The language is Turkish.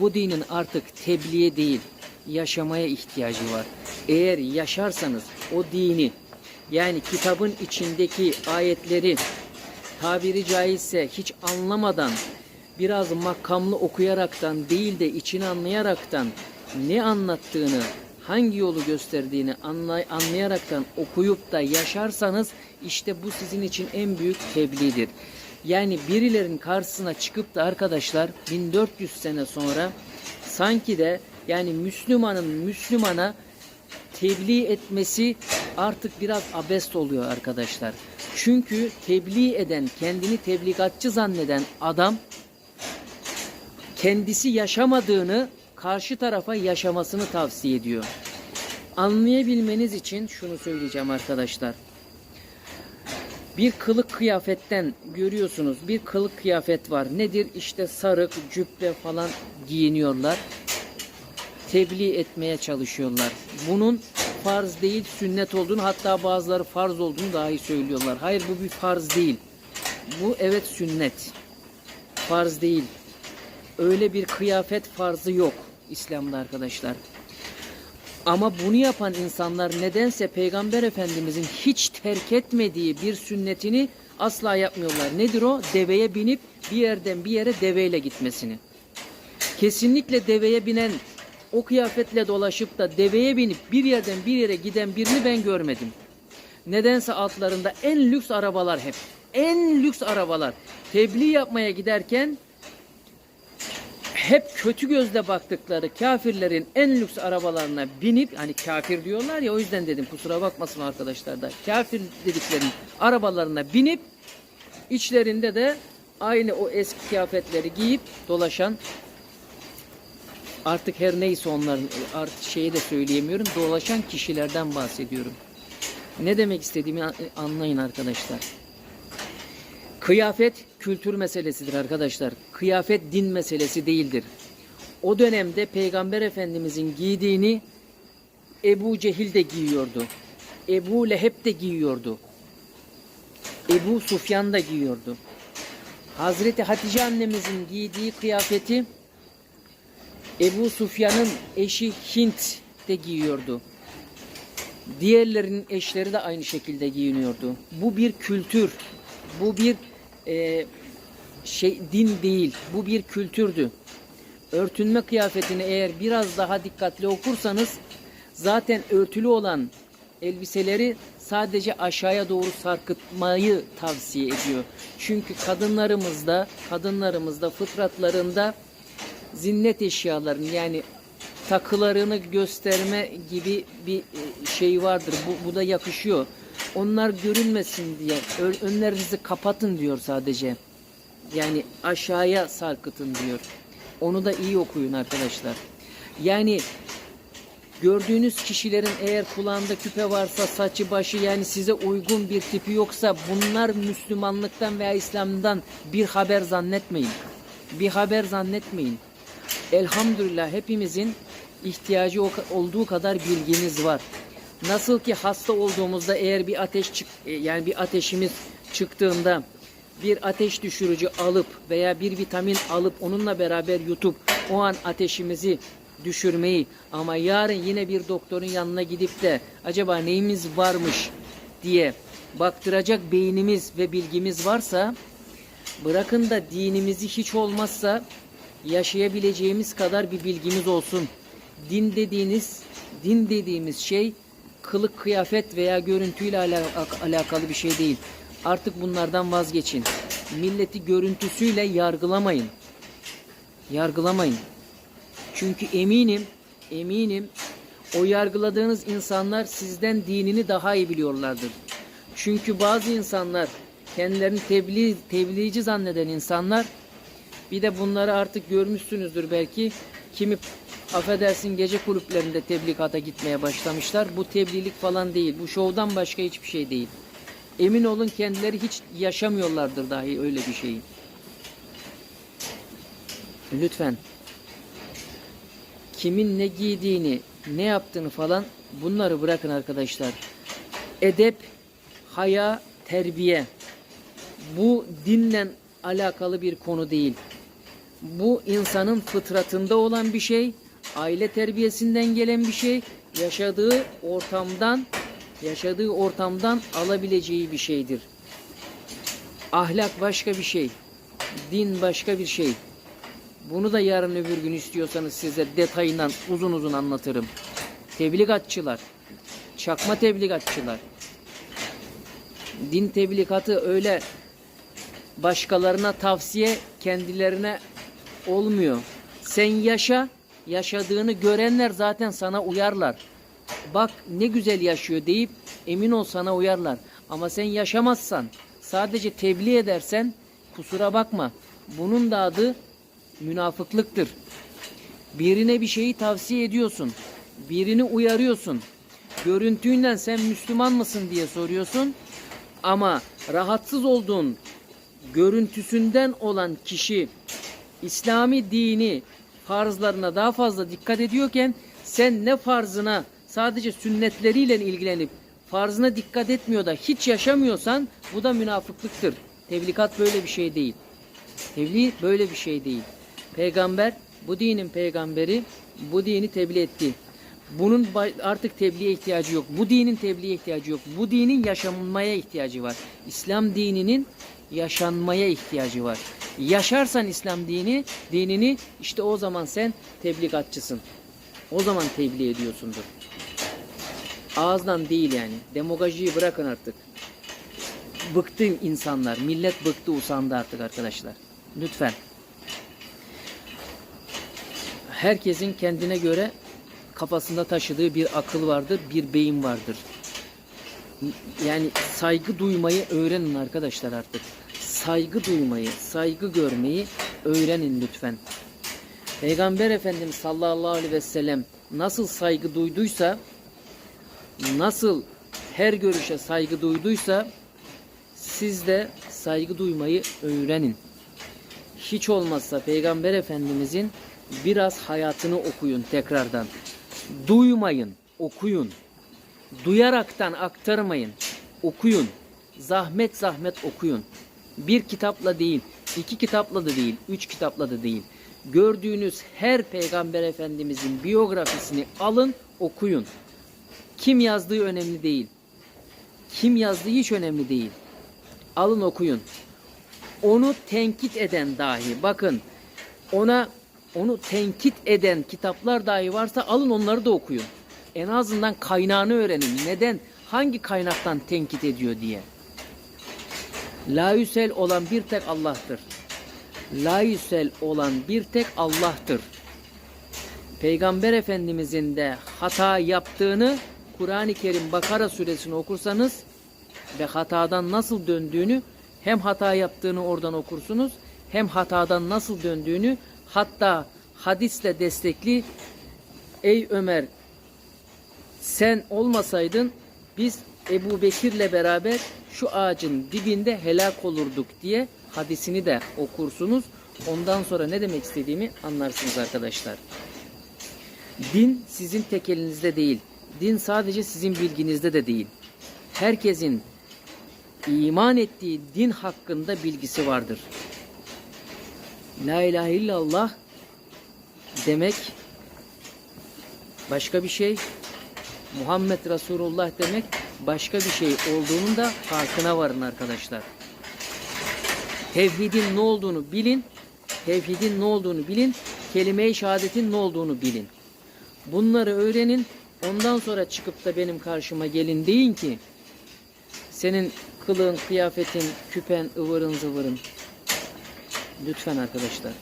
Bu dinin artık tebliğe değil, yaşamaya ihtiyacı var. Eğer yaşarsanız o dini, yani kitabın içindeki ayetleri tabiri caizse hiç anlamadan, biraz makamlı okuyaraktan değil de içini anlayaraktan ne anlattığını, hangi yolu gösterdiğini anlay anlayaraktan okuyup da yaşarsanız işte bu sizin için en büyük tebliğdir. Yani birilerin karşısına çıkıp da arkadaşlar 1400 sene sonra sanki de yani Müslümanın Müslümana tebliğ etmesi artık biraz abest oluyor arkadaşlar. Çünkü tebliğ eden, kendini tebligatçı zanneden adam kendisi yaşamadığını karşı tarafa yaşamasını tavsiye ediyor. Anlayabilmeniz için şunu söyleyeceğim arkadaşlar. Bir kılık kıyafetten görüyorsunuz bir kılık kıyafet var. Nedir? İşte sarık, cübbe falan giyiniyorlar. Tebliğ etmeye çalışıyorlar. Bunun farz değil sünnet olduğunu hatta bazıları farz olduğunu dahi söylüyorlar. Hayır bu bir farz değil. Bu evet sünnet. Farz değil. Öyle bir kıyafet farzı yok İslam'da arkadaşlar. Ama bunu yapan insanlar nedense Peygamber Efendimizin hiç terk etmediği bir sünnetini asla yapmıyorlar. Nedir o? Deveye binip bir yerden bir yere deveyle gitmesini. Kesinlikle deveye binen o kıyafetle dolaşıp da deveye binip bir yerden bir yere giden birini ben görmedim. Nedense altlarında en lüks arabalar hep. En lüks arabalar. Tebliğ yapmaya giderken hep kötü gözle baktıkları kafirlerin en lüks arabalarına binip hani kafir diyorlar ya o yüzden dedim kusura bakmasın arkadaşlar da kafir dediklerin arabalarına binip içlerinde de aynı o eski kıyafetleri giyip dolaşan artık her neyse onların artık şeyi de söyleyemiyorum dolaşan kişilerden bahsediyorum. Ne demek istediğimi anlayın arkadaşlar. Kıyafet kültür meselesidir arkadaşlar. Kıyafet din meselesi değildir. O dönemde Peygamber Efendimizin giydiğini Ebu Cehil de giyiyordu. Ebu Leheb de giyiyordu. Ebu Sufyan da giyiyordu. Hazreti Hatice annemizin giydiği kıyafeti Ebu Sufyan'ın eşi Hint de giyiyordu. Diğerlerinin eşleri de aynı şekilde giyiniyordu. Bu bir kültür. Bu bir e, şey din değil. Bu bir kültürdü. Örtünme kıyafetini eğer biraz daha dikkatli okursanız zaten örtülü olan elbiseleri sadece aşağıya doğru sarkıtmayı tavsiye ediyor. Çünkü kadınlarımızda kadınlarımızda fıtratlarında zinnet eşyalarını yani takılarını gösterme gibi bir e, şey vardır. Bu, bu da yakışıyor. Onlar görünmesin diye ön- önlerinizi kapatın diyor sadece. Yani aşağıya sarkıtın diyor. Onu da iyi okuyun arkadaşlar. Yani gördüğünüz kişilerin eğer kulağında küpe varsa saçı başı yani size uygun bir tipi yoksa bunlar Müslümanlıktan veya İslam'dan bir haber zannetmeyin. Bir haber zannetmeyin. Elhamdülillah hepimizin ihtiyacı olduğu kadar bilgimiz var. Nasıl ki hasta olduğumuzda eğer bir ateş çık e, yani bir ateşimiz çıktığında bir ateş düşürücü alıp veya bir vitamin alıp onunla beraber yutup o an ateşimizi düşürmeyi ama yarın yine bir doktorun yanına gidip de acaba neyimiz varmış diye baktıracak beynimiz ve bilgimiz varsa bırakın da dinimizi hiç olmazsa yaşayabileceğimiz kadar bir bilgimiz olsun. Din dediğiniz, din dediğimiz şey kılık kıyafet veya görüntüyle ala- alakalı bir şey değil. Artık bunlardan vazgeçin. Milleti görüntüsüyle yargılamayın. Yargılamayın. Çünkü eminim, eminim o yargıladığınız insanlar sizden dinini daha iyi biliyorlardır. Çünkü bazı insanlar kendilerini tebliğ, tebliğci zanneden insanlar bir de bunları artık görmüşsünüzdür belki. Kimi affedersin gece kulüplerinde teblikata gitmeye başlamışlar. Bu tebliğlik falan değil. Bu şovdan başka hiçbir şey değil. Emin olun kendileri hiç yaşamıyorlardır dahi öyle bir şeyi. Lütfen kimin ne giydiğini, ne yaptığını falan bunları bırakın arkadaşlar. Edep, haya, terbiye. Bu dinle alakalı bir konu değil. Bu insanın fıtratında olan bir şey, aile terbiyesinden gelen bir şey, yaşadığı ortamdan yaşadığı ortamdan alabileceği bir şeydir. Ahlak başka bir şey, din başka bir şey. Bunu da yarın öbür gün istiyorsanız size detayından uzun uzun anlatırım. Tebligatçılar, çakma tebligatçılar. Din tebligatı öyle başkalarına tavsiye kendilerine olmuyor. Sen yaşa, yaşadığını görenler zaten sana uyarlar. Bak ne güzel yaşıyor deyip emin ol sana uyarlar. Ama sen yaşamazsan, sadece tebliğ edersen kusura bakma. Bunun da adı münafıklıktır. Birine bir şeyi tavsiye ediyorsun. Birini uyarıyorsun. Görüntünden sen Müslüman mısın diye soruyorsun. Ama rahatsız olduğun görüntüsünden olan kişi İslami dini farzlarına daha fazla dikkat ediyorken sen ne farzına sadece sünnetleriyle ilgilenip farzına dikkat etmiyor da hiç yaşamıyorsan bu da münafıklıktır. Tebligat böyle bir şey değil. Tebliğ böyle bir şey değil. Peygamber bu dinin peygamberi bu dini tebliğ etti. Bunun artık tebliğe ihtiyacı yok. Bu dinin tebliğe ihtiyacı yok. Bu dinin yaşanmaya ihtiyacı var. İslam dininin yaşanmaya ihtiyacı var. Yaşarsan İslam dini, dinini işte o zaman sen tebligatçısın. O zaman tebliğ ediyorsundur. Ağızdan değil yani. Demagojiyi bırakın artık. Bıktı insanlar. Millet bıktı usandı artık arkadaşlar. Lütfen. Herkesin kendine göre kafasında taşıdığı bir akıl vardır, bir beyin vardır. Yani saygı duymayı öğrenin arkadaşlar artık. Saygı duymayı, saygı görmeyi öğrenin lütfen. Peygamber Efendimiz sallallahu aleyhi ve sellem nasıl saygı duyduysa, nasıl her görüşe saygı duyduysa siz de saygı duymayı öğrenin. Hiç olmazsa Peygamber Efendimizin biraz hayatını okuyun tekrardan. Duymayın, okuyun. Duyaraktan aktarmayın. Okuyun. Zahmet zahmet okuyun. Bir kitapla değil, iki kitapla da değil, üç kitapla da değil. Gördüğünüz her Peygamber Efendimizin biyografisini alın, okuyun. Kim yazdığı önemli değil. Kim yazdığı hiç önemli değil. Alın okuyun. Onu tenkit eden dahi bakın ona onu tenkit eden kitaplar dahi varsa alın onları da okuyun. En azından kaynağını öğrenin. Neden? Hangi kaynaktan tenkit ediyor diye. La olan bir tek Allah'tır. La olan bir tek Allah'tır. Peygamber Efendimizin de hata yaptığını Kur'an-ı Kerim Bakara suresini okursanız ve hatadan nasıl döndüğünü hem hata yaptığını oradan okursunuz hem hatadan nasıl döndüğünü hatta hadisle destekli ey Ömer sen olmasaydın biz Ebu Bekir'le beraber şu ağacın dibinde helak olurduk diye hadisini de okursunuz. Ondan sonra ne demek istediğimi anlarsınız arkadaşlar. Din sizin tek elinizde değil. Din sadece sizin bilginizde de değil. Herkesin iman ettiği din hakkında bilgisi vardır. La ilahe illallah demek başka bir şey. Muhammed Resulullah demek başka bir şey olduğunun da farkına varın arkadaşlar. Tevhidin ne olduğunu bilin. Tevhidin ne olduğunu bilin. Kelime-i şehadetin ne olduğunu bilin. Bunları öğrenin. Ondan sonra çıkıp da benim karşıma gelin deyin ki senin kılığın, kıyafetin, küpen, ıvırın zıvırın. Lütfen arkadaşlar.